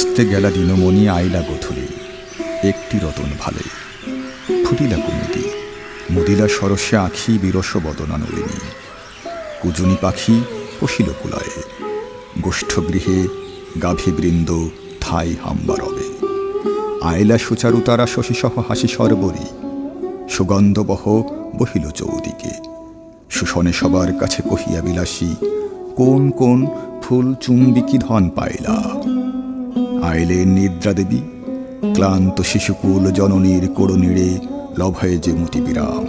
হস্তে গেলা দিনমণি আইলা গথুলি। একটি রতন ভালে। ফুটিলা কুমুদি মুদিলা সরসে আখি বিরস বদনা নলিনী। কুজুনি পাখি পশিল কুলায়ে। গোষ্ঠগৃহে গাভীবৃন্দ থাই হাম্বা রবে। আয়লা সুচারুতারা শশীসহ হাসি সরবরী। সুগন্ধবহ বহিল চৌদিকে। সুষণে সবার কাছে কহিয়া বিলাসী, কোন কোন ফুল চুম্বিকি ধন পাইলা? আইলেন নিদ্রা দেবী, ক্লান্ত শিশুকুল জননীর কোড়নিড়ে লভয়ে যে মতি বিরাম।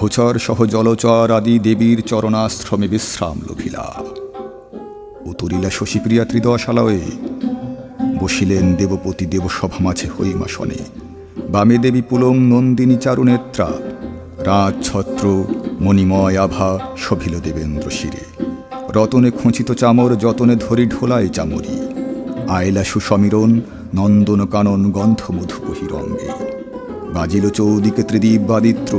ভোচর সহ জলচর আদি দেবীর চরণাশ্রমে বিশ্রাম লভিলা। উতরিলা শশীপ্রিয়া ত্রিদশালয়ে বসিলেন দেবপতি দেবসভা মাঝে হৈমাসনে। বামে দেবী পুলং নন্দিনী চারুনেত্রা, রাজছত্র, মণিময় আভা শোভিল দেবেন্দ্র শিরে। রতনে খোঁচিত চামর, যতনে ধরি ঢোলায় চামরি। আয়লা সুসমীরণ, নন্দন কানন গন্ধ মধু বহিরঙ্গে বাজিল চৌদিকে ত্রিদীপ বাদিত্র,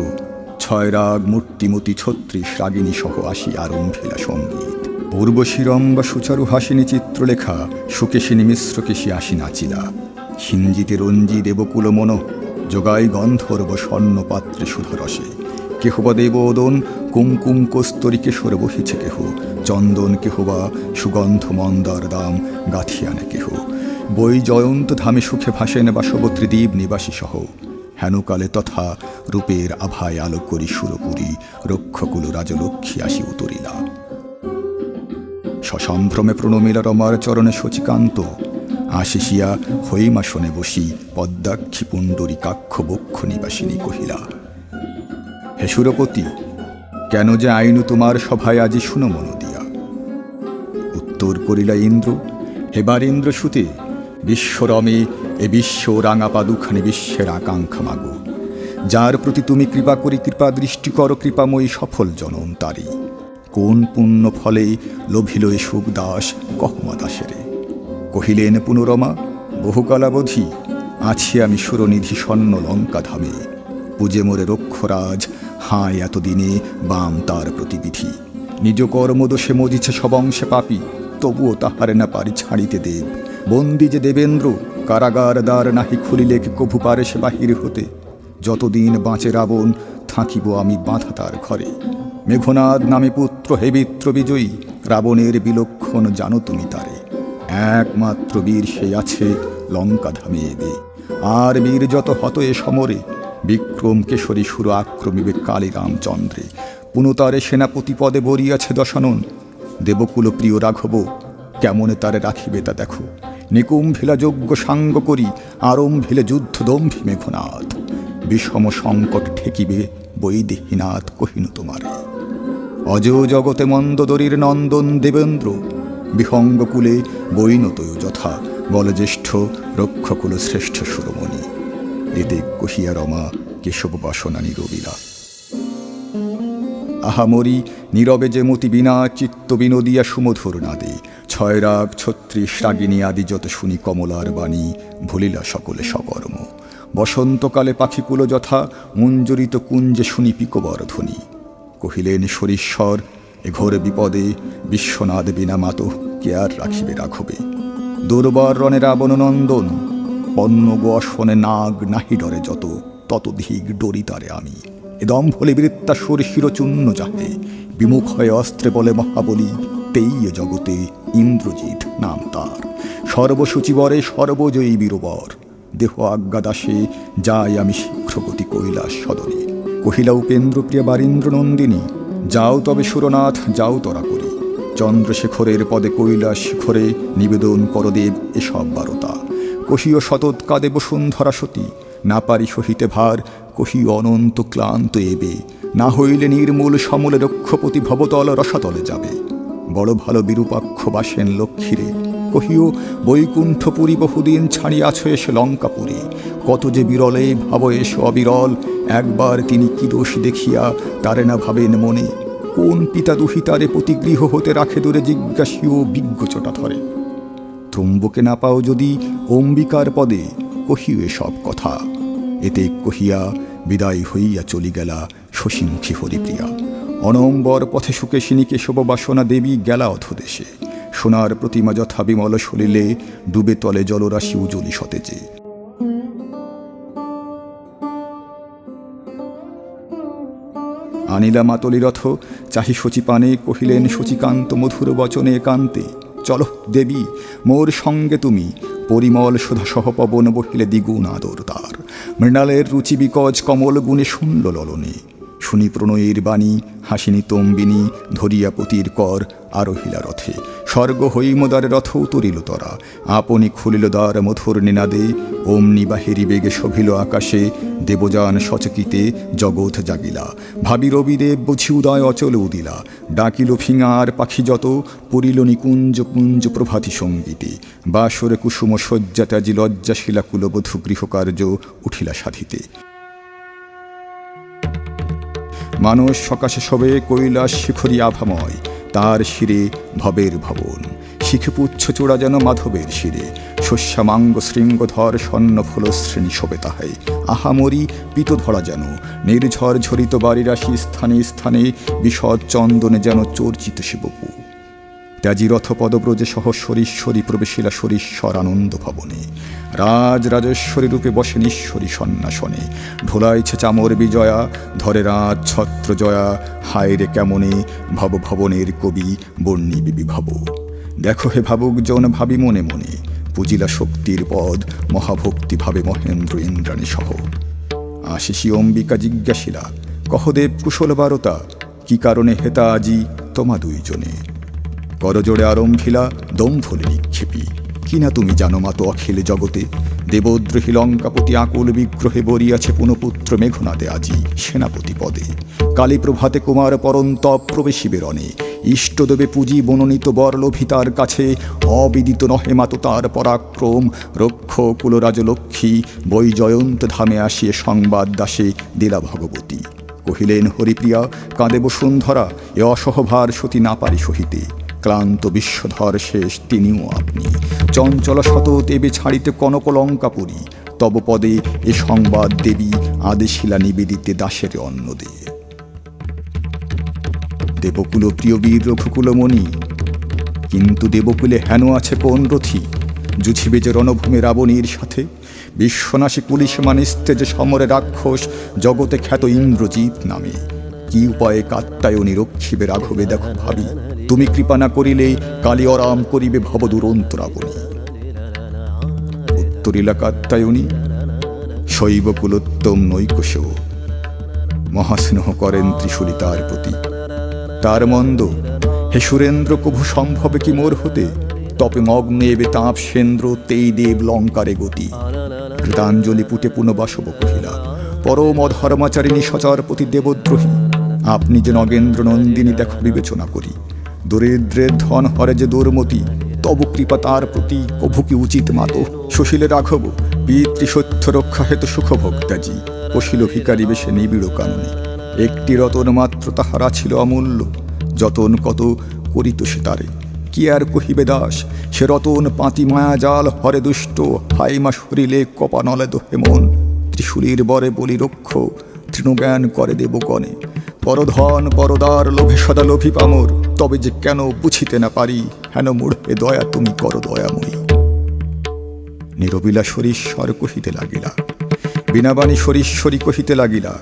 ছয় রাগ মূর্তিমতি ছত্রিশ রাগিনী সহ আসি আরম্ভিলা সংগীত। পূর্বশিরম বা সুচারু হাসিনী চিত্রলেখা, সুকেশিনী মিশ্রকেশী আসি নাচিলা। সিঞ্জিতে রঞ্জি দেবকুল মন যোগাই গন্ধর্ব স্বর্ণ পাত্রে সুধরসে। কেহ বা দেবোদন, কুমকুম কস্তরী কেশর বহিছে কেহ চন্দন কেহ বা সুগন্ধ মন্দার দাম গাথিয়ানে কেহ বই জয়ন্ত ধামে সুখে ভাসেন বাসবত্রী দ্বীপ নিবাসী সহ হেনকালে তথা রূপের আভায় আলো করি সুরপুরি রক্ষকুল রাজলক্ষ্মী আসি উতরিলা। সসম্ভ্রমে প্রণমিলা রমার চরণে শচিকান্ত। আশিসিয়া হৈমাসনে বসি পদ্মাক্ষী পুণ্ডরী কাক্ষ বক্ষ নিবাসিনী কহিলা, হে সুরপতি, কেন যে আইনু তোমার সভায় আজি শুনো মন দিয়া উত্তর করিলা ইন্দ্র, হেবার ইন্দ্র সুতে বিশ্বরমে এ বিশ্ব রাঙা পাদুখানি বিশ্বের আকাঙ্ক্ষা মাগো। যার প্রতি তুমি কৃপা করি, কৃপা দৃষ্টি করো, কৃপাময়ী সফল জনম তারি কোন পুণ্য ফলে লোভিল এ সুখদাস কহমা দাসেরে কহিলেন, পুনরমা, বহুকালাবধি আছি আমি সুরনিধি স্বর্ণ লঙ্কা ধামে। পুজে মোরে রক্ষরাজ, হায় এতদিনে বাম তার প্রতিবিধি। নিজ কর্মদোষে মজিছে সবংশে পাপি। তবুও তাহারে না পারি ছাড়িতে দেব। বন্দি যে দেবেন্দ্র কারাগার দ্বার নাহি খুলিলে কভু পারে সে বাহির হতে? যতদিন বাঁচে রাবণ, থাকিব আমি বাঁধা তার ঘরে। মেঘনাদ নামে পুত্র হেবিত্র বিজয়ী, রাবণের বিলক্ষণ জানো তুমি তারে। একমাত্র বীর সে আছে লঙ্কা ধামে এবে আর বীর যত হত এ সমরে, বিক্রম কেশরী সুর আক্রমিবে কালী রামচন্দ্রে পুনতারে সেনাপতি পদে বরিয়াছে দশানন দেবকুল প্রিয় রাঘব, কেমনে তারে রাখিবে তা দেখো। নিকুম্ভিলা যজ্ঞ সাঙ্গ করি, আরম্ভিলে যুদ্ধ দম্ভি মেঘনাথ। বিষম সংকট ঠেকিবে বৈদেহীনাথ কহিনু তোমারে। অজ জগতে মন্দদরীর নন্দন দেবেন্দ্র, বিহঙ্গকুলে বৈনতয় যথা, বলজ্যেষ্ঠ রক্ষকুল শ্রেষ্ঠ সুরমণি। এতে কহিয়া রমা কেশব বাসনা নিরবিলা আহামরি, নীরবে যে মতি বিনা চিত্ত বিনোদিয়া সুমধুর নাদে। ছয় রাগ, ছত্রিশ রাগিনী আদি যত শুনি কমলার বাণী, ভুলিলা সকলে সকর্ম। বসন্তকালে পাখিকুল যথা, মঞ্জরিত কুঞ্জে শুনি পিকবর ধ্বনি। কহিলেন সরীশ্বর এ ঘোর বিপদে বিশ্বনাথ বিনা মাত কে আর রাখিবে রাখবে দুর্বার রণে রাবণ নন্দন, পণ্য গোয়াসনে নাগ নাহি ডরে যত, তত ধিক ডরি তারে আমি। দম্ভলে বৃত্তাসুর শিরচূন্য যাহে। বিমুখ হয়ে অস্ত্রে বলে মহাবলী, তেই জগতে ইন্দ্রজিৎ নাম তার। সর্বসূচিবরে সর্বজয়ী বীরবর। দেহ আজ্ঞা দাসে, যাই আমি শীঘ্রগতি কৈলাস সদনে। কহিলা উপেন্দ্রপ্রিয়া বারীন্দ্র নন্দিনী, যাও তবে সুরনাথ, যাও তরা করি চন্দ্রশেখরের পদে কৈলাস শিখরে নিবেদন করদেব এসব বারতা। কহিও শতৎ কাদে বসুন্ধরা সতী না পারি সহিতে ভার, কহি অনন্ত ক্লান্ত এবে। না হইলে নির্মূল সমলে রক্ষপতি ভবতল রসাতলে যাবে। বড় ভালো বিরূপাক্ষ বাসেন লক্ষ্মীরে, কহিও বৈকুণ্ঠপুরী বহুদিন ছাড়িয়াছ এসে লঙ্কাপুরে। কত যে বিরলে ভাব এসে অবিরল, একবার তিনি কি দোষ দেখিয়া তারে না ভাবেন মনে। কোন পিতা দুহিতারে প্রতিগৃহ হতে রাখে দূরে জিজ্ঞাসীয় বিজ্ঞ চটা ধরে। ত্রম্বকে না পাও যদি অম্বিকার পদে, কহিও এসব কথা। এতে কহিয়া বিদায় হইয়া চলি গেলা শশীমুখী হরিপ্রিয়া। অনম্বর পথে সুকেশিনী কেশব বাসনা দেবী গেলা অথদেশে সোনার প্রতিমা যথা বিমল সলিলে ডুবে তলে জলরাশি উজলি সতেজে। আনিলা মাতলি রথ চাহি সচিপানে কহিলেন সচিকান্ত মধুর বচনে কান্তে চলো দেবী, মোর সঙ্গে তুমি, পরিমল সুধা সহ পবন বহিলে দ্বিগুণ আদর তার। মৃণালের রুচি বিকজ কমল গুণে শুনল ললনে। শুনি প্রণয়ের বাণী, হাসিনী তম্বিনী, ধরিয়া পতির কর, আরোহিলা রথে। স্বর্গ হৈমদার রথ উতরিল তরা। আপনি খুলিল দ্বার মধুর নিনাদে, অমনি বাহিরি বেগে শোভিল আকাশে, দেবযান সচকিতে জগৎ জাগিলা। ভাবি রবিদেব বুঝি উদয় অচল উদিলা। ডাকিল ফিঙার পাখি যত, পড়িল নিকুঞ্জ পুঞ্জ প্রভাতি সঙ্গীতে। বাসরে কুসুম শয্যা ত্যাজি লজ্জাশীলা কুলবধূ গৃহকার্য উঠিলা সাধিতে। মানুষ সকাশে সবে কৈলাস শিখরী আভাময়, তার শিরে ভবের ভবন। শিখপুচ্ছ চূড়া যেন মাধবের শিরে শস্যামাঙ্গ শৃঙ্গধর স্বর্ণ ফুল শ্রেণি শোবে তাহাই। আহামরি পিত ধরা যেন, নির্ঝর ঝরিত বাড়ি রাশি স্থানে স্থানে বিশদ চন্দনে যেন চর্চিত শিবপু। ত্যাজি সহ সরীশ্বরী প্রবেশিলা সরীশ্বর আনন্দ ভবনে। রাজ রাজেশ্বরী রূপে বসেন ঈশ্বরী সন্ন্যাসনে। ঢোলাইছে চামর বিজয়া, ধরে রাজ ছত্র জয়া হায় রে কেমনে ভব ভবনের কবি বর্ণি বিভব দেখো হে ভাবুকজন, ভাবি মনে মনে, পুজিলা শক্তির পদ মহাভক্তি ভাবে মহেন্দ্র ইন্দ্রাণী সহ। আশিসি অম্বিকা জিজ্ঞাসিলা কহদেব কুশল বারতা, কি কারণে হেতা আজি তোমা দুইজনে? করজোড়ে আরম্ভিলা দম্ভলে নিক্ষেপী। কিনা তুমি জানো মা তো অখিল জগতে? দেবদ্রোহী লঙ্কাপতি আকুল বিগ্রহে বরিয়াছে পুনপুত্র মেঘনাদে আজি সেনাপতি পদে। কালী প্রভাতে কুমার পরন্তপ প্রবেশী বেরণে। ইষ্টদেবে পুঁজি বননীত বরলোভিতার কাছে। অবিদিত নহে মাতো তার পরাক্রম। রক্ষ কুলরাজ লক্ষ্মী, বৈজয়ন্ত ধামে আসিয়ে সংবাদ দাসে দিলা ভগবতী। কহিলেন, হরিপ্রিয়া, কাঁদে বসুন্ধরা, এ অসহভার সতী না পারি সহিতে। ক্লান্ত বিশ্বধর শেষ তিনিও আপনি। চঞ্চল শত দেবে ছাড়িতে কনক লঙ্কাপুরী তব পদে এ সংবাদ দেবী আদেশিলা নিবেদিতে দাসের অন্ন দিয়ে দেবকুল প্রিয় বীর রঘুকুলমণি কিন্তু দেবকুলে হেন আছে কোন রথি? জুছিবে যে রণভূমি রাবণীর সাথে। বিশ্বনাশী পুলিশ মানিস্তে যে সমরে রাক্ষস জগতে খ্যাত ইন্দ্রজিৎ নামে। কি উপায়ে কাত্তায়নী রক্ষিবে রাঘবে, দেখো ভাবি। তুমি কৃপা না করিলে কালী অরাম করিবে ভব দুরন্ত রাবণী উত্তরিলা কাত্তায়নী শৈব কুলোত্তম নৈকশেও মহাস্নেহ করেন ত্রিশূলী তার প্রতি। তার মন্দ, হে সুরেন্দ্র, কভু সম্ভবে কি মোর হতে? তপে মগ্ন এবে তাঁপ সেন্দ্র, তেই দেব লঙ্কারে গতি। কৃতাঞ্জলি পুটে পুনবাসব কহিলা, পরম অধর্মাচারিণী সচারপতি দেবদ্রোহী। আপনি যে নগেন্দ্র নন্দিনী দেখো বিবেচনা করি। দরিদ্রের ধন হরে যে দুর্মতি, তব কৃপা তার প্রতি, কভু কি উচিত মাতো সুশীলে রাঘব, পিতৃসত্য রক্ষা হেতু সুখ ভক্তাজি পশিল ভিকারী বেশে নিবিড় কাননে। একটি রতন মাত্র তাহারা ছিল অমূল্য, যতন কত করিত সে তারে। কি আর কহিবে দাস, সে রতন পাতি মায়া জাল হরে দুষ্ট হাইমা সরিলে কপা নলে দো হেমন ত্রিশূলীর বরে বলি রক্ষ, তৃণজ্ঞান করে দেবগণে পরধন পরদার লোভে সদা লোভী পামর। তবে যে কেন বুঝিতে না পারি, হেন মূঢ়ে দয়া তুমি কর দয়াময়ী। নিরবিলা সরীশ্বর কহিতে লাগিলা। বিনাবাণী সরীশ্বরী কহিতে লাগিলা,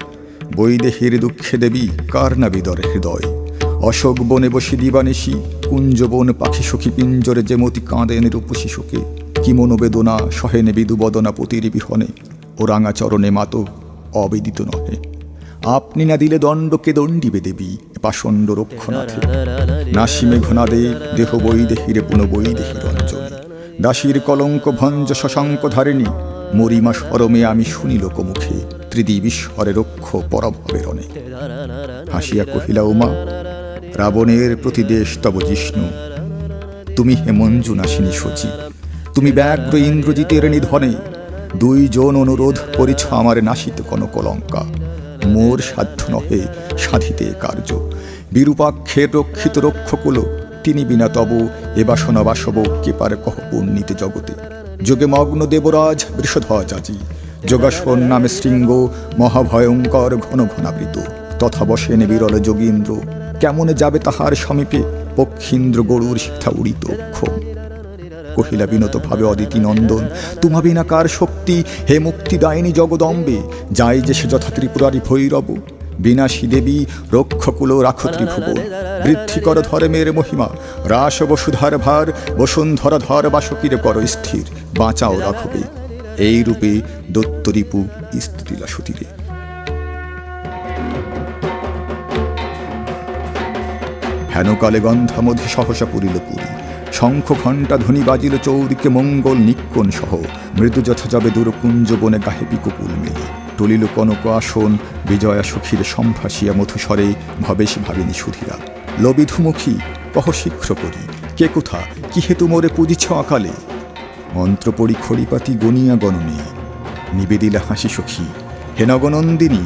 বৈদেহীর দুঃখে দেবী, কার না বিদর হৃদয়? অশোক বনে বসি দিবানিশি কুঞ্জবন পাখি সখী পিঞ্জরে যে মতি কাঁদেন রূপসী শোকে। কি মনোবেদনা সহেনে বিদুবদনা পতির বিহনে, ও রাঙা চরণে মাতো অবেদিত নহে। আপনি না দিলে দণ্ডকে দণ্ডিবে দেবী, পাষণ্ড রক্ষণাথে নাসিমে ঘনাদে দেহ বৈদেহীরে পুন বৈদেহীর অঞ্জলি দাসীর কলঙ্ক ভঞ্জ শশাঙ্ক ধারিণী, মরিমা সরমে আমি শুনি লোকমুখে ত্রিদিবিশ্বরে রক্ষ পরভবের অনেক হাসিয়া কহিলা, উমা, রাবণের প্রতিদেশ তব জিষ্ণু। তুমি হে মঞ্জু নাসিনী সচি তুমি ব্যাঘ্র ইন্দ্রজিতের নিধনে। দুইজন অনুরোধ করিছ আমার নাসিত কোন কলঙ্কা মোর সাধ্য নহে সাধিতে কার্য। বিরূপাক্ষের রক্ষিত রক্ষকুল, তিনি বিনা তব এ বাসনা বাসব কে পারে কহ পুণ্যিতে জগতে। যোগে মগ্ন দেবরাজ বৃষধ্বজ আজি যোগাসন নামে শৃঙ্গ মহাভয়ঙ্কর ঘন ঘনাবৃত, তথা বসেন বিরল যোগীন্দ্র। কেমন যাবে তাহার সমীপে পক্ষীন্দ্র গরুর শিথা উড়িত ক্ষোভ। কহিলা বিনত ভাবে অদিতি নন্দন, তোমা বিনা কার শক্তি? হে মুক্তি দায়নি জগদম্বে, যাই যে সে যথা ত্রিপুরারি ভৈরব। বিনাশী দেবী, রক্ষকুল রাখ ত্রিভুবন বৃদ্ধি কর ধর্মের মহিমা, রাস বসুধার ভার, বসুন্ধর ধর বাসকির কর স্থির। বাঁচাও রাখবে এই রূপে দত্তরিপু স্ত্রীলা সতীরে হেনকালে গন্ধামধি সহসা পুরিল পুরী। শঙ্খ ঘণ্টা ধ্বনি বাজিল চৌরিকে মঙ্গল নিক্কন সহ। মৃদু যথা যাবে দূরকুঞ্জ বনে গাহে পিকুকুল মেলে। টলিল কনক আসন, বিজয়া সুখীর সম্ভাসিয়া মধুস্বরে ভবেশ ভাবিনী সুধীরা। লবিধুমুখী কহ শীঘ্র করি কে কোথা কি হেতু মোরে পুজিছ আকালে মন্ত্র পড়ি খড়িপাতি গনিয়া গণনে। নিবেদিলা হাসি সখী, হে নগনন্দিনী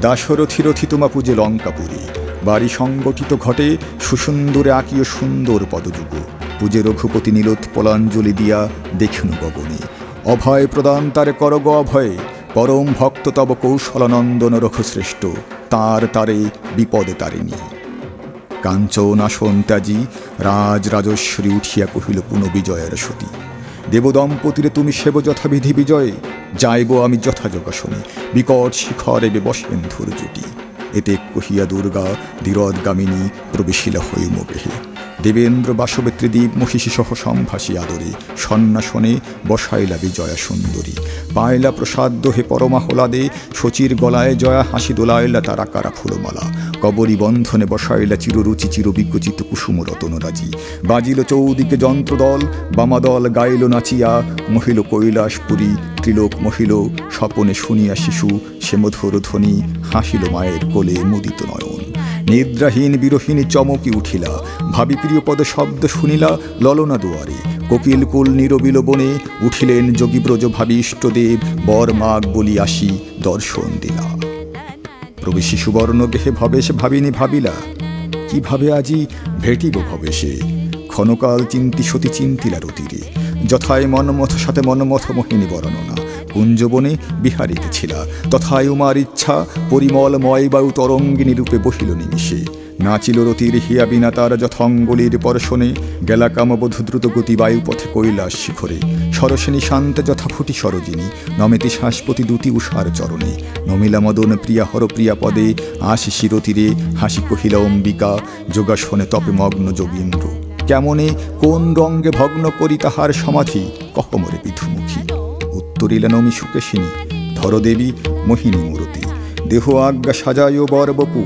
দাসরথি রথি তোমা পূজে লঙ্কাপুরী। বাড়ি সংগঠিত ঘটে সুসুন্দরে আঁকিও সুন্দর পদযুগ। পূজে রঘুপতি নীলত পলাঞ্জলি দিয়া দেখিনু গগনে। অভয় প্রদান তারে করগ অভয়ে, পরম ভক্ত তব কৌশলানন্দন রঘুশ্রেষ্ঠ, তার তারে বিপদে তারিণী। কাঞ্চন আসন ত্যাজি, রাজ রাজস্বরী উঠিয়া কহিল পুনঃ বিজয়ের সতী, দেবদম্পতিরে তুমি সেব যথাবিধি বিজয়ে, যাইব আমি যথাযোগাসনে বিকট শিখরে বসেন্ধুর জুটি এতে কহিয়া দুর্গা ধীরদগামিনী প্রবেশিলা হইম গেহে দেবেন্দ্র বাসবেত্রী দ্বীপ মহিষী সহ সম্ভাসী আদরে, সন্ন্যাসনে বসাইলা বিজয়া সুন্দরী। পায়লা প্রসাদ্য হে পরমাহলাদে, শচীর গলায় জয়া হাসি দোলাইলা তারা কারা ফুলমালা। কবরী বন্ধনে বসাইলা চিররুচি চিরবিকচিত কুসুম রতনরাজি বাজিল চৌদিকে যন্ত্রদল, বামাদল গাইল নাচিয়া, মহিল কৈলাসপুরী, ত্রিলোক মহিল, স্বপনে শুনিয়া শিশু, সে মধুর ধ্বনি হাসিল মায়ের কোলে মুদিত নয়ন। নিদ্রাহীন বিরহীন চমকি উঠিলা। ভাবি প্রিয় পদ শব্দ শুনিলা ললনা দুয়ারে। কোকিল কুল নিরবিল বনে উঠিলেন যোগীব্রজ ভাবি ইষ্টদেব বর মাগ বলি আসি দর্শন দিলা। প্রবেশী সুবর্ণ গেহে ভবেশ ভাবিনী ভাবিলা, কীভাবে আজি ভেটিব ভবেশে? ক্ষণকাল চিন্তি সতী চিন্তিলা রতিরে। যথায় মনমথ সাথে মনমথ মোহিনী বর্ণনা। কুঞ্জবনে বিহারিতেছিলা তথায় উমার ইচ্ছা পরিমলময় বায়ু তরঙ্গিনী রূপে বহিল নিমিষে। নাচিল রতির হিয়া বিনা তার যথঙ্গলির পরশনে গেলা কামবধূ দ্রুত গতি বায়ুপথে কৈলাস শিখরে। সরসিনী শান্ত যথা ফুটি সরজিনী। নমেতি শ্বাসপতি দুটি উষার চরণে। নমিলা মদন প্রিয়া হর প্রিয়া পদে। আশি শিরতীরে হাসি কহিলা, অম্বিকা, যোগাসনে তপে মগ্ন যোগীন্দ্র। কেমনে, কোন রঙ্গে ভগ্ন করি তাহার সমাধি? কহমরে বিধুমুখী উত্তরিলা নমি সুকেশিনী, ধরদেবী মোহিনী মূরতি দেহ আজ্ঞা সাজায় বর বপু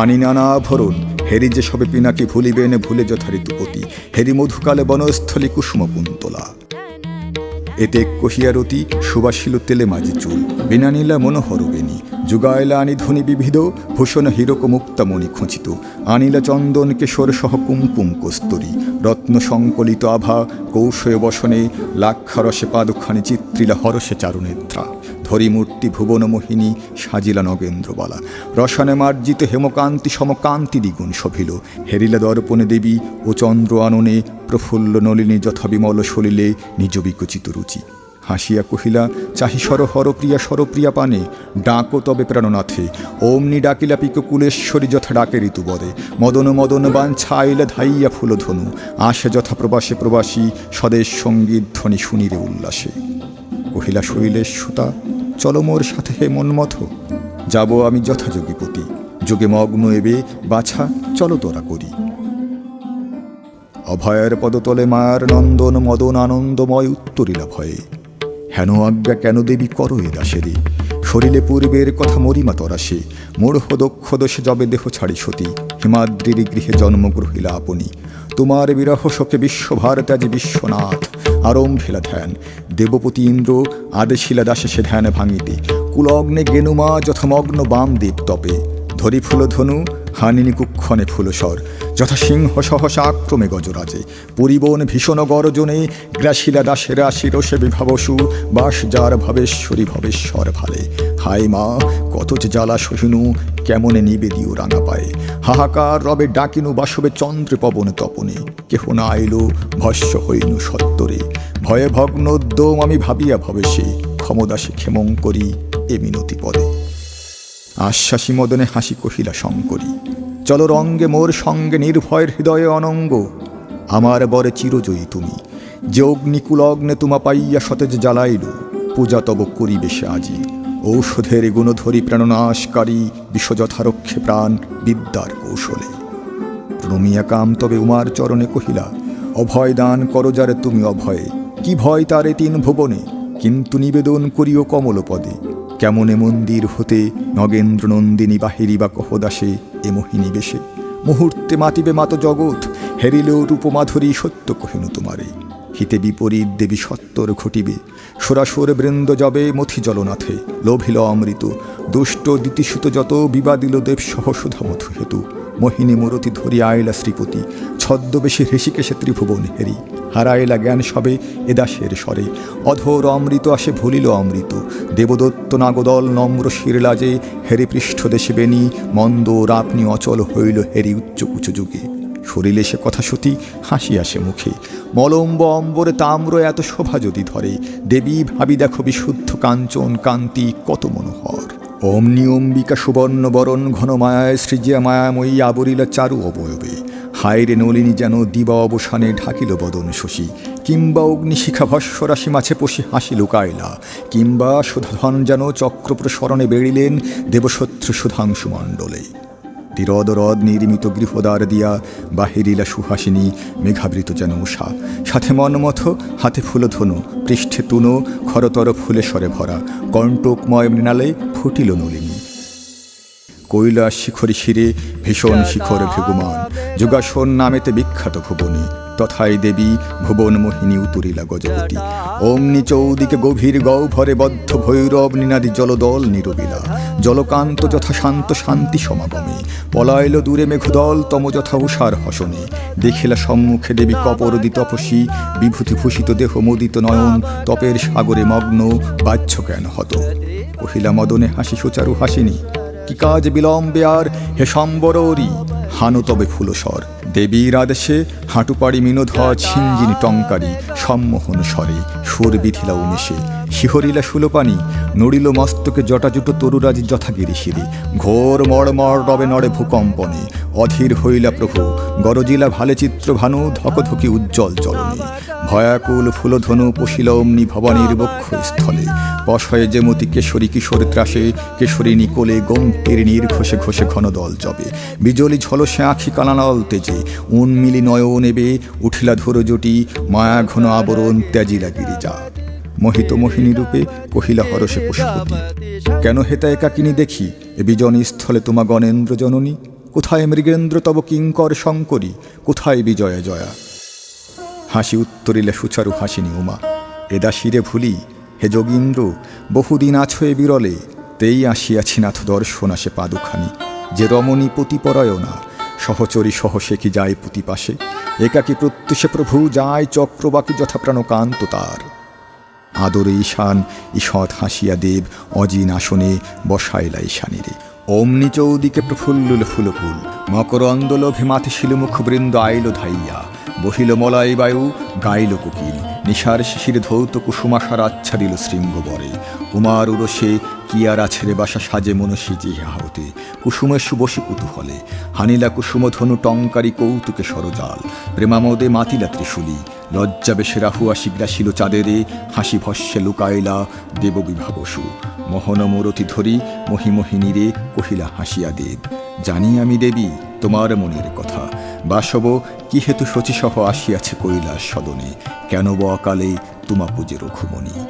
আনি নানা আভরণ, হেরি যে সবে পিনাকি ভুলিবেন ভুলে যথা ঋতুপতি হেরি মধুকালে বনস্থলী কুসুম কুন্তলা এতে কহিয়ারতি সুবাসিল তেলে মাঝি চুল, বিনা নীলা মনোহর বেনি যুগায়লা আনি ধ্বনি বিবিধ, ভূষণ হীরক মুক্তামণি খচিত। আনিলা চন্দন কেশর সহ কুমকুম কস্তরী। রত্ন সংকলিত আভা, কৌশয় বসনে, লাক্ষারসে পাদুখানি চিত্রিলা হরসে চারুনেত্রা। ধরি মূর্তি ভুবন মোহিনী সাজিলা নগেন্দ্রবালা। রসানে মার্জিত হেমকান্তি সমকান্তি দ্বিগুণ শোভিল। হেরিলা দর্পণে দেবী ও চন্দ্র আননে প্রফুল্ল নলিনী যথা বিমল সলিলে নিজ বিকচিত রুচি। হাসিয়া কহিলা, চাহি সরহর প্রিয়া সরপ্রিয়া পানে, ডাকো তবে প্রাণনাথে। অমনি ডাকিলা পিক কুলেশ্বরী যথা ডাকে ঋতুবরে। মদন মদন বান ছাইলা ধাইয়া ফুলধনু আসে যথা প্রবাসে প্রবাসী, স্বদেশ সংগীত ধ্বনি শুনিরে উল্লাসে। কহিলা শৈলেশ সুতা, চলো মোর সাথে হে মনমথ। যাব আমি যথাযোগীপতি যোগে মগ্ন এবে, বাছা, চলো তোরা করি। অভয়ের পদতলে মায়ার নন্দন, মদন আনন্দময় উত্তরিলা ভয়ে। হেন আজ্ঞা কেন দেবী করো এ দাসেরে শরীরে পূর্বের কথা মরিমা তরাসে মূঢ় দক্ষ দোষে যবে দেহ ছাড়ি সতী, হিমাদ্রির গৃহে জন্মগ্রহিলা আপনি। তোমার বিরহ শোকে বিশ্বভার ত্যাজি বিশ্বনাথ, আরম্ভেলা ধ্যান। দেবপতি ইন্দ্র আদেশিলা দাসে সে ধ্যান ভাঙিতে। কুলগ্নে গেনুমা যথামগ্ন বাম দেব তপে। ধরি ফুলধনু হানিনি কুক্ষণে ফুলসর যথা সিংহ সহসা আক্রমে গজরাজে। পরিবন ভীষণ গরজনে গ্রাসিলা দাসের আশিরসে বিভাবসু বাস যার ভবেশ্বরী ভবেশ্বর ভালে। হাই মা, কত যে জ্বালা সহিনু, কেমনে নিবেদিও রাঙা পায়ে। হাহাকার রবে ডাকিনু বাসবে চন্দ্রে পবন তপনে। কেহ না আইল ভস্য হইনু সত্তরে। ভয়ে ভগ্নোদ্যম আমি ভাবিয়া ভবেশে। ক্ষমদাসে ক্ষেমং করি এ মিনতি পদে। আশ্বাসী মদনে হাসি কহিলা শঙ্করী, চলো রঙ্গে মোর সঙ্গে নির্ভয়ের হৃদয়ে অনঙ্গ। আমার বরে চিরজয়ী তুমি, যে অগ্নিকুল অগ্নে তোমা পাইয়া সতেজ জ্বালাইল, পূজা তব করিবেশে আজি। ঔষধের গুণধরি প্রাণনাশকারী বিশ্বযথারক্ষে প্রাণ বিদ্যার কৌশলে। প্রণমিয়া কাম তবে উমার চরণে কহিলা, অভয় দান করজারে তুমি অভয়ে, কি ভয় তারে তিন ভুবনে, কিন্তু নিবেদন করিও কমল পদে। কেমনে মন্দির হতে নগেন্দ্র নন্দিনী বাহিরি বা কহদাসে এ মোহিনী বেশে? মুহূর্তে মাতিবে মাত জগৎ, হেরিলেও রূপমাধুরী সত্য কহিনু তোমারে। হিতে বিপরীত দেবী সত্তর ঘটিবে, সরাসর বৃন্দ যাবে মথি জলনাথে। লোভিল অমৃত, দুষ্ট দ্বিতীসুত যত বিবাদিল দেব সহ সুধা মধু হেতু। মোহিনী মূরতি ধরি আয়লা শ্রীপতি, ছদ্মবেশী ঋষিকেশে ত্রিভুবন হেরি। হারাইলা জ্ঞান সবে এদাসের স্বরে। অধর অমৃত আসে, ভুলিল অমৃত। দেবদত্ত নাগদল নম্র শিরলাজে হেরি পৃষ্ঠ দেশে বেনি মন্দ রাপনি অচল হইল হেরি উচ্চ কুচ যুগে। শরীরে সে কথা সতী, হাসি আসে মুখে। মলম্ব অম্বরে তাম্র এত শোভা যদি ধরে। দেবী ভাবি দেখো বিশুদ্ধ কাঞ্চন, কান্তি কত মনোহর। অমনি অম্বিকা ঘন মায়ায় সৃজিয়া মায়াময়ী আবরিলা চারু অবয়বে। হায়রে নলিনী যেন দিবা অবসানে ঢাকিল বদন শশী। কিংবা অগ্নিশিখা ভস্বরাশি মাছে পশি হাসিল কায়লা। কিংবা সুধাধন যেন চক্রপ্রসরণে বেড়িলেন দেবশত্রু সুধাংশু মণ্ডলে। তীরদ রদ নির্মিত গৃহদ্বার দিয়া বাহিরিলা সুহাসিনী মেঘাবৃত যেন উষা। সাথে মনমথ, হাতে ফুলধনু পৃষ্ঠে তুনো, খরতর ফুলে সরে ভরা। কণ্টকময় মৃণালে ফুটিল নলিনী। কৈলাস শিখরে শিরে ভীষণ শিখর ভেগুমান যোগাসন নামেতে বিখ্যাত ভুবনে তথায় দেবী ভুবন মোহিনী উতুরিলা গজবতী অমনি চৌদিকে গভীর গহ্বরে বদ্ধ ভৈরব নিনাদি জলদল নিরবিলা। জলকান্ত যথা শান্ত শান্তি সমাগমে। পলাইল দূরে মেঘদল তম যথা উষার হসনে। দেখিলা সম্মুখে দেবী কপরদি তপসী। বিভূতি ভূষিত দেহ মোদিত নয়ন। তপের সাগরে মগ্ন বাহ্য জ্ঞান হত কহিলা মদনে হাসি সুচারু হাসিনী? কি কাজ বিলম্বে আর? হে সম্বরী হানু তবে ফুলসর দেবীর আদেশে হাঁটুপাড়ি মিনোধ ছিঞ্জিনি টঙ্কারি সম্মোহন স্বরে সুর বিধিলা উমেশে শিহরিলা সুলোপানি, নড়িল মস্তকে জটাজুট তরুরাজ যথাগিরি শিরি ঘোর মড়মড় রবে নড়ে ভূকম্পনে, অধীর হইলা প্রভু, গরজিলা ভালে চিত্র ভানু, ধকধকি উজ্জ্বল চলনে। ভয়াকুল ফুলধনু পশিল অমনি ভবানীর বক্ষ স্থলে পশয়ে যেমতি কেশরী কিশোর ত্রাসে কেশরী নিকোলে গম্ভীর নির্ঘোষে ঘষে ঘন দল জবে। বিজলি ঝলসে আখি কানানল তেজে, উন্মিলি নয়ন নেবে উঠিলা ধরো জটি মায়া ঘন আবরণ ত্যাজিলা গিরিজা। মোহিত মোহিনী রূপে কহিলা হরসে পশুপতি, কেন হেতা একাকিনী দেখি? এ বিজন স্থলে তোমা গণেন্দ্র জননী। কোথায় মৃগেন্দ্র তব কিঙ্কর শঙ্করী? কোথায় বিজয়া জয়া? হাসি উত্তরিলে সুচারু হাসিনি উমা এদা শিরে ভুলি? হে যোগীন্দ্র, বহুদিন আছো এ বিরলে। তেই আসিয়াছি নাথ দর্শন আসে পাদুখানি। যে রমণী পতিপরায়ণা, সহচরী সহ সে কি যায় পুতি পাশে? একাকী প্রত্যুষে প্রভু যায় চক্রবাকি যথাপ্রাণ কান্ত তার? আদরে ঈশান, ঈষৎ হাসিয়া দেব, অজিন আসনে বসাইলা ঈশানীরে। অমনি চৌদিকে প্রফুল্লুল ফুলফুল মকর অন্দলোভে মাথে শিলমুখ বৃন্দ আইল ধাইয়া। বহিল মলাই বায়ু, গাইল কোকিল, নিশার শিশির ধৌত কুসুমাশার আচ্ছাদিল শৃঙ্গ বরে। উমার উরসে কিয়ার আছেরে বাসা সাজে মনসী জিহা হতে কুসুমের সুবসী কুতূহলে, হানিলা কুসুম ধনু টঙ্কারি কৌতুকে সরজাল। প্রেমামদে মাতিলা ত্রিশূলী, লজ্জা বেশে রাহু আসি গ্রাসিল চাঁদেরে, হাসি ভস্যে লুকাইলা দেববিভাবসু মোহন মোরতি ধরি মহিমোহিনীরে কহিলা হাসিয়া দেব, জানি আমি দেবী তোমার মনের কথা। বাসব, কি হেতু শচীসহ আসিয়াছে কৈলাস সদনে? কেন ব অকালে তোমা পুজে রঘুমণি?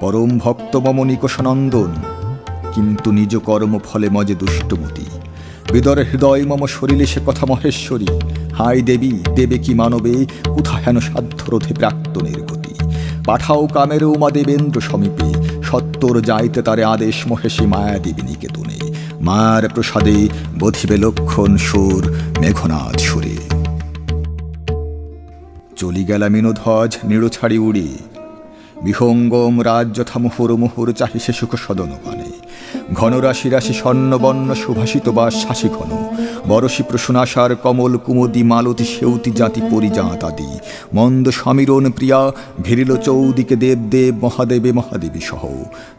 পরম ভক্ত মম নিকষনন্দন কিন্তু নিজ কর্ম ফলে মজে দুষ্টমতি। বিদর হৃদয় মম শরীরে সে কথা মহেশ্বরী। হাই দেবী, দেবে কি মানবে? কোথা হেন সাধ্য রোধে প্রাক্তনের গতি? পাঠাও কামের উমা দেবেন্দ্র সমীপে। সত্তর যাইতে তারে আদেশ মহেশী মায়া দেবী নিকেতনে। মায়ার প্রসাদে বধিবে লক্ষণ সুর মেঘনাথ সুরে। চলি গেলা মিনোধ্বজ নিড়ো ছাড়ি উড়ি। বিহঙ্গম রাজ যথা মুহুর মুহুর চাহিসে সুখ সদন ঘন রাশি রাশি স্বর্ণবর্ণ সুভাষিত বা শাসি ঘন বরশী প্রসনাশার কমল কুমদি মালতী সেউতি জাতি পরিজাত আদি মন্দ সমীরণ প্রিয়া ঘিরিল চৌদিকে দেব দেব, মহাদেবে মহাদেবী সহ।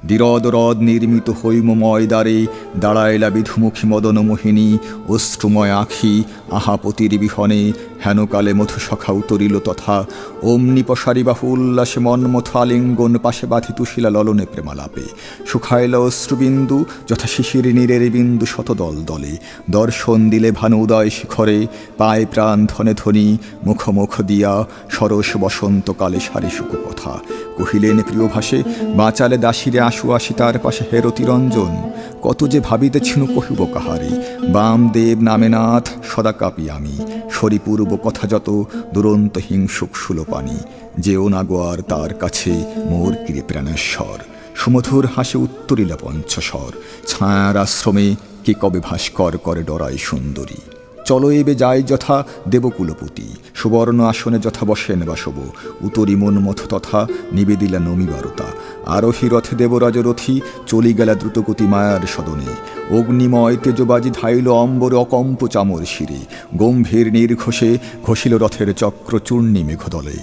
দিরদ রদ নির্মিত হৈমময় দ্বারে দাঁড়াইলা বিধুমুখী মদন মোহিনী, অশ্রুময় আখি, আহাপতির বিহনে হেনকালে মধু সখা উতরিল তথা অমনি পশারিবাহু উল্লাসে মনমথ আলিঙ্গন পাশে বাঁধি তুশিলা ললনে প্রেমালাপে। সুখাইল অশ্রুবিন্দু যথা শিশির নীরের বিন্দু শতদল দলে। দর্শন দিলে ভানু উদয় শিখরে, পায়ে প্রাণ ধনে ধ্বনি মুখ মুখ দিয়া সরস বসন্তকালে সারি সুখ কথা কহিলেন প্রিয় ভাষে বাঁচালে দাসিরে আশু আসি তার পাশে হেরতি রঞ্জন কত যে ভাবিতেছিনু কহিব কাহারে বাম বামদেব নামেনাথ, সদা কাপি আমি। সরিপূর্ব কথা যত, দুরন্ত হিংসুক সুলোপানি। যেও না গোয়ার তার কাছে মোর কিরে প্রাণেশ্বর সুমধুর হাসে উত্তরিলা পঞ্চস্বর। ছায়ার আশ্রমে কে কবে ভাস্কর করে ডরাই সুন্দরী। চলো এবে যাই যথা দেবকুলপতি। সুবর্ণ আসনে যথা বসেন বাসব। উতরি মন মথ তথা নিবেদিলা নমিবারতা। আরোহী রথে দেবরাজ রথী, চলি গেলা দ্রুতগতি মায়ার সদনে। অগ্নিময় তেজবাজি ধাইল অম্বর অকম্প চামর শিরে। গম্ভীর নির্ঘোষে ঘষিল রথের চক্র চূর্ণি মেঘদলে।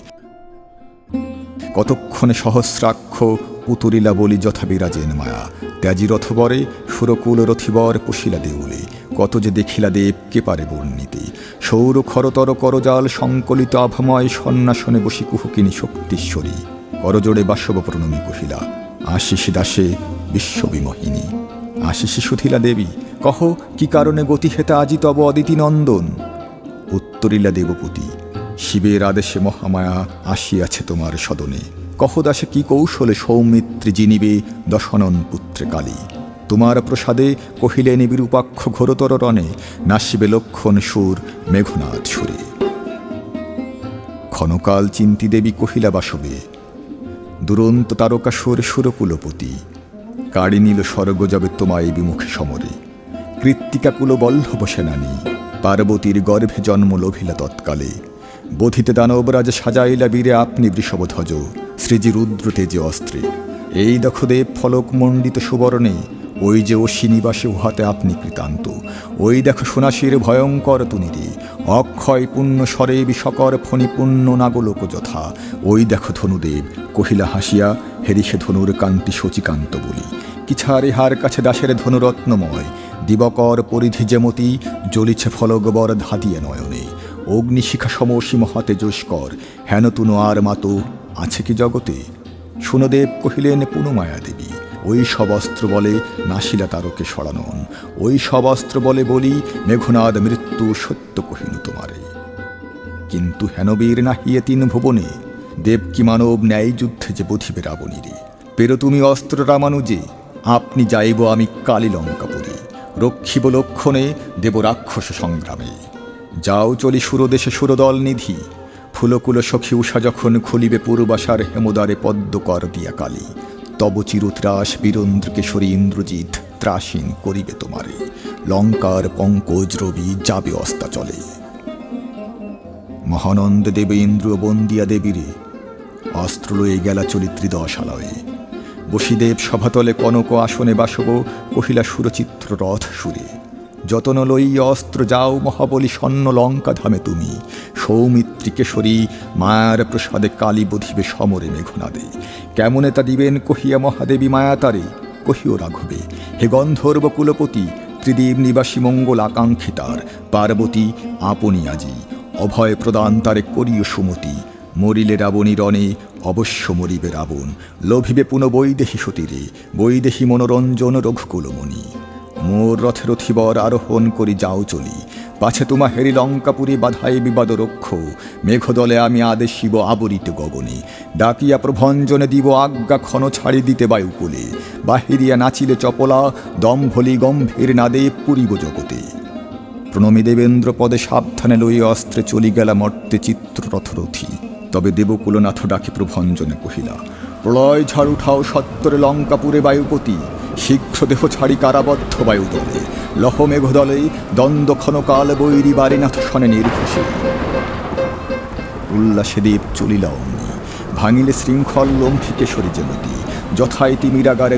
কতক্ষণে সহস্রাক্ষ উতরিলা বলি যথা বিরাজেন মায়া। ত্যাজি রথবরে সুরকুল রথিবর পশিলা দেউলে। কত যে দেখিলা দেব, কে পারে বর্ণিতে? সৌর খরতর করজাল, সংকলিত আভময় সন্ন্যাসনে বসি কুহকিনী শক্তিশ্বরী। করজোড়ে বাসব প্রণমী কহিলা, আশিস দাসে, বিশ্ববিমোহিনী। আশিস সুথিলা দেবী, কহ, কি কারণে গতি হেতা আজি তব অদিতি নন্দন? উত্তরিলা দেবপতি, শিবের আদেশে মহামায়া আসিয়াছে তোমার সদনে। কহদাসে কি কৌশলে সৌমিত্রী জিনিবে দশনন পুত্রে কালী? তোমার প্রসাদে কহিলেন বিরূপাক্ষ ঘোরতর রণে, নাসিবে লক্ষণ সুর মেঘনাথ সুরে। ক্ষণকাল চিন্তি দেবী কহিলা বাসবে, দুরন্ত তারকাসুর সুরকুলপতি, কাড়ি নিল স্বর্গ যাবে তোমায় বিমুখে সমরে। কৃত্তিকাকুল বল্লভ সেনানী, পার্বতীর গর্ভে জন্ম লোভিলা তৎকালে। বোধিতে দানবরাজ সাজাইলা বীরে আপনি বৃষভধ্বজ, শ্রীজি রুদ্র তেজে অস্ত্রে। এই দেখো দেব ফলক মণ্ডিত সুবর্ণে ওই যে অশ্বিনিবাসে উহাতে আপনি কৃতান্ত। ওই দেখো সোনাশির ভয়ঙ্কর তুনিরে। অক্ষয় পুণ্য স্বরে বিষকর ফণি পুণ্য নাগলোক যথা। ওই দেখো ধনুদেব, কহিলা হাসিয়া হেরিসে ধনুর কান্তি শচিকান্ত বলি। কিছারে হার কাছে দাসের ধনুরত্নময়? দিবকর পরিধি যেমতি, জ্বলিছে ফলগবর ধাদিয়ে নয়নে। অগ্নিশিখা সমসী মহাতে মহাতেজস্কর, হেন তুনো আর মাতো আছে কি জগতে? সুনদেব কহিলেন পুনমায়া দেবী ওই সব অস্ত্র বলে নাসিলা তারকে সরানন ওই সব অস্ত্র বলে বলি, মেঘনাদ মৃত্যু সত্য কহিনু তোমারে। কিন্তু হেনবীর নাহিয়ে তিন ভুবনে। দেব কি মানব ন্যায় যুদ্ধে যে বধিবে রাবণীরে। পেরো তুমি অস্ত্র রামানুজে আপনি যাইব আমি কালী লঙ্কাপুরী। রক্ষিব লক্ষণে, দেব রাক্ষস সংগ্রামে। যাও চলি সুরদেশে সুরদল নিধি। ফুলকুল সখী উষা যখন খুলিবে পূর্বাসার হেমদারে পদ্মকর দিয়া কালী। তব চিরত্রাস বীরন্দ্র কেশরী ইন্দ্রজিৎ, ত্রাসীন করিবে তোমারে। লঙ্কার পঙ্কজ রবি যাবে অস্তা চলে মহানন্দ দেবে ইন্দ্র বন্দিয়া দেবীরে, অস্ত্র লয়ে গেলা চরিত্রী দশালয়ে। বসিদেব সভাতলে কনক আসনে বাসব, কহিলা সুরচিত্র রথ সুরে। যতন লই অস্ত্র যাও মহাবলী স্বর্ণ লঙ্কা ধামে তুমি। সৌমিত্রী কেশরী মায়ার প্রসাদে কালী বধিবে সমরে মেঘনাদে। কেমনে তা দিবেন কহিয়া মহাদেবী মায়াতারে? কহিও রাঘবে, হে গন্ধর্ব কুলপতি ত্রিদেব নিবাসী মঙ্গল আকাঙ্ক্ষিতার, পার্বতী, আপনি আজি অভয় প্রদান তারে করিও সুমতি। মরিলে রাবণী রণে অবশ্য মরিবে রাবণ। লোভিবে পুন বৈদেহী সতীরে, বৈদেহী মনোরঞ্জন রঘুকুলমণি। মোর রথে রথিবর আরোহণ করি যাও চলি। পাছে তোমা হেরি লঙ্কাপুরী বাধায় বিবাদ রক্ষ। মেঘদলে আমি আদেশ শিব আবরিত গগনে। ডাকিয়া প্রভঞ্জনে দিব আজ্ঞা ক্ষণ ছাড়ি দিতে বায়ুকুলে বাহিরিয়া নাচিলে চপলা, দম্ভলি গম্ভীর নাদে পুরিব জগতে। প্রণমী দেবেন্দ্র পদে সাবধানে লই অস্ত্রে চলি গেলা মর্তে চিত্ররথরথী। তবে দেবকুলনাথ ডাকি প্রভঞ্জনে কহিলা, প্রলয় ঝড় উঠাও সত্তরে লঙ্কাপুরে বায়ুপতি। শীঘ্র দেহ ছাড়ি কারাবদ্ধ বায়ুদলে লহ মেঘদলে দ্বন্দ্ব ক্ষণকাল বৈরী বারিনাথ সনে নির্ঘোষে। উল্লাসে দেব চলিলা অমনি, ভাঙিলে শৃঙ্খল লম্ফিকে সরি যেমতি যথাইতি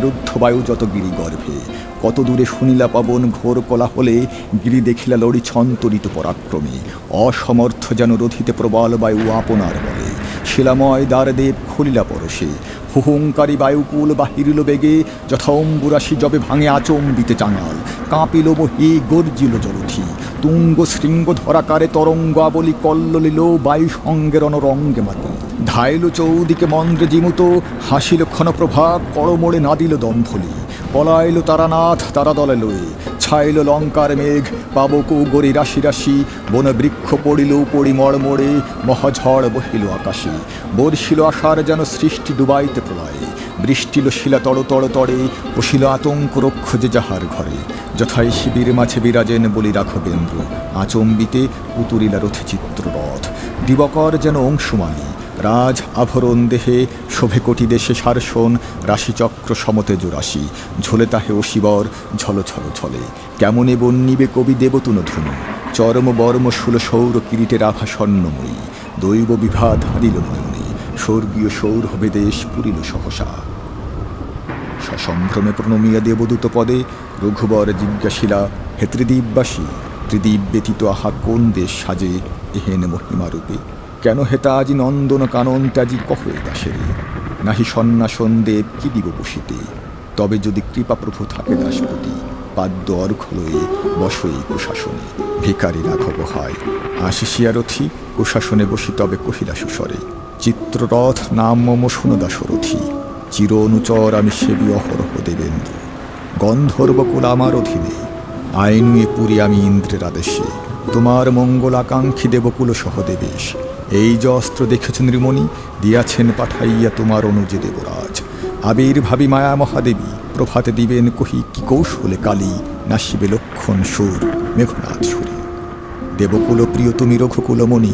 রুদ্ধ বায়ু যত গিরি গর্ভে কত দূরে শুনিলা পবন ঘোর কলা হলে গিরি দেখিলা লড়ি ছন্তরিত পরাক্রমে, অসমর্থ যেন রথিতে প্রবল বায়ু আপনার বলে, শিলাময় দ্বারদেব খুলিলা পরশে হুহুঙ্কারী বায়ুকুল বাহিরিল বেগে যথা অম্বুরাশি জবে ভাঙে আচম্বিতে চাঙাল কাঁপিল বহি গর্জিল জলথি তুঙ্গ শৃঙ্গ ধরাকারে তরঙ্গ আবলি কল্লিল বায়ু সঙ্গে রণরঙ্গে মাতি ধাইল চৌদিকে মন্দ্রে জিমুত, হাসিল ক্ষণপ্রভা করমোড়ে নাদিল দম্ভলি পলাইল তারানাথ তারা দলে লয়ে। ছাইল লঙ্কার মেঘ, পাবকু গড়ি রাশি রাশি বন বৃক্ষ পড়িল পড়ি মড়মড়ে, মহাঝড় বহিল আকাশে। বর্ষিল আশার যেন সৃষ্টি ডুবাইতে প্রলয়ে, বৃষ্টিল শিলা তড় তড় তড়ে বসিল আতঙ্ক রক্ষ যে যাহার ঘরে। যথাই শিবির মাঝে বিরাজেন বলি রাঘবেন্দ্র আচম্বিতে উতুরিলা রথে চিত্ররথ। দিবকর যেন অংশুমানী রাজ আভরণ দেহে শোভে কোটি দেশে সারসন, রাশিচক্র সমতে জোরাশি ঝোলে তাহে অশিবর, ঝল ঝল ঝলে। কেমনে বন্নিবে কবি দেবতুন ধনু? চরম বর্ম শুল সৌর কিরিটের আভা স্বর্ণময়ী। দৈব বিভা হারিল নয়নে স্বর্গীয় সৌরভে দেশ পুরিল সহসা। সসম্ভ্রমে প্রণমিয়া দেবদূত পদে রঘুবর জিজ্ঞাসিলা, হে ত্রিদীপবাসী ত্রিদীপ ব্যতীত আহা কোন দেশ সাজে এহেন মহিমারূপে কেন হেতা আজি নন্দন কানন ত্যাজি কহে দাসের? নাহি সন্ন্যাসন দেব কি দিব বসিতে? তবে যদি কৃপাপ্রভু থাকে দাসপতি পাদ্য অর্ঘ লয়ে বসই কুশাসনে। ভিকারী রাঘব হয় আশিসিয়া রথি, কুশাসনে বসি তবে কহিলা সুস্বরে চিত্ররথ নাম মম শুনদাসরথী চির অনুচর আমি সেবী অহরহ দেবেন্দ্র। গন্ধর্বকুল আমার অধীনে আইনুয়ে পুরী আমি ইন্দ্রের আদেশে। তোমার মঙ্গল আকাঙ্ক্ষী দেবকুল সহদেবেশ। এই যে অস্ত্র দেখেছ নৃমণি দিয়াছেন পাঠাইয়া তোমার অনুজে দেবরাজ। আবির্ভাবী মায়া মহাদেবী, প্রভাতে দিবেন কহি কি কৌশলে কালী, নাসিবে লক্ষণ সুর মেঘনাথ সুরে। দেবকুল প্রিয় তুমি রঘুকুলমণি,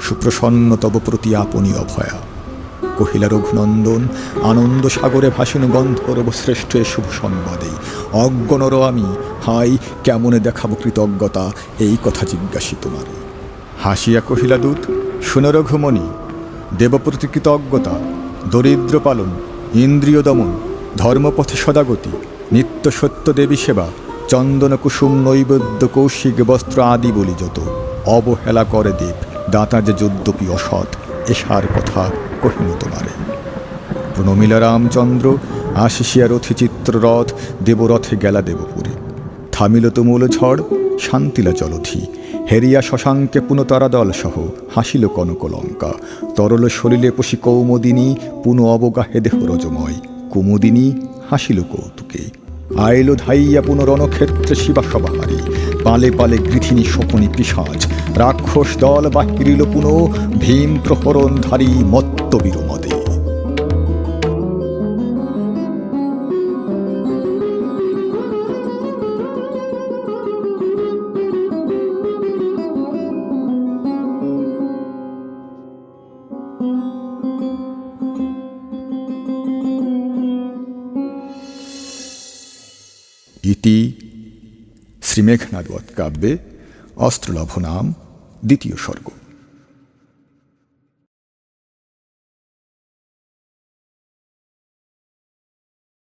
সুপ্রসন্ন তব প্রতি আপনি অভয়া। কহিলা রঘুনন্দন, আনন্দ সাগরে ভাসিন গন্ধর্ব শ্রেষ্ঠ শুভ সংবাদে। অজ্ঞনর আমি, হাই, কেমনে দেখাব কৃতজ্ঞতা, এই কথা জিজ্ঞাসি তোমার। হাসিয়া কহিলা দূত শুন রঘুমণি দেবপ্রতি কৃতজ্ঞতা দরিদ্র পালন ইন্দ্রিয় দমন ধর্মপথে সদাগতি নিত্য সত্য দেবী সেবা চন্দন কুসুম নৈবেদ্য কৌশিক বস্ত্র আদি বলি যত, অবহেলা করে দেব, দাতা যে যদ্যপি অসৎ এসার কথা কহিল তোমারে। প্রণমিলা রামচন্দ্র আশিসিয়া রথি চিত্ররথ দেবরথে গেলা দেবপুরে। থামিল তুমুল ঝড়, শান্তিলা জলধি হেরিয়া শশাঙ্কে পুনতারা দল সহ হাসিল কনকলঙ্কা। তরল সলিলে পশি কৌমদিনী, পুন অবগাহে দেহ রজময়। কুমুদিনী হাসিল কৌতুকে। আইল ধাইয়া পুন রণক্ষেত্রে শিবা সবাহারী। পালে পালে গৃথিনী শকুনি পিসাজ। রাক্ষস দল বাহিরিল পুন, ভীম প্রহরণধারী মত্ত বীরমদে শ্রীমেঘনাথ কাব্যে অস্ত্রলভ নাম দ্বিতীয় স্বর্গ।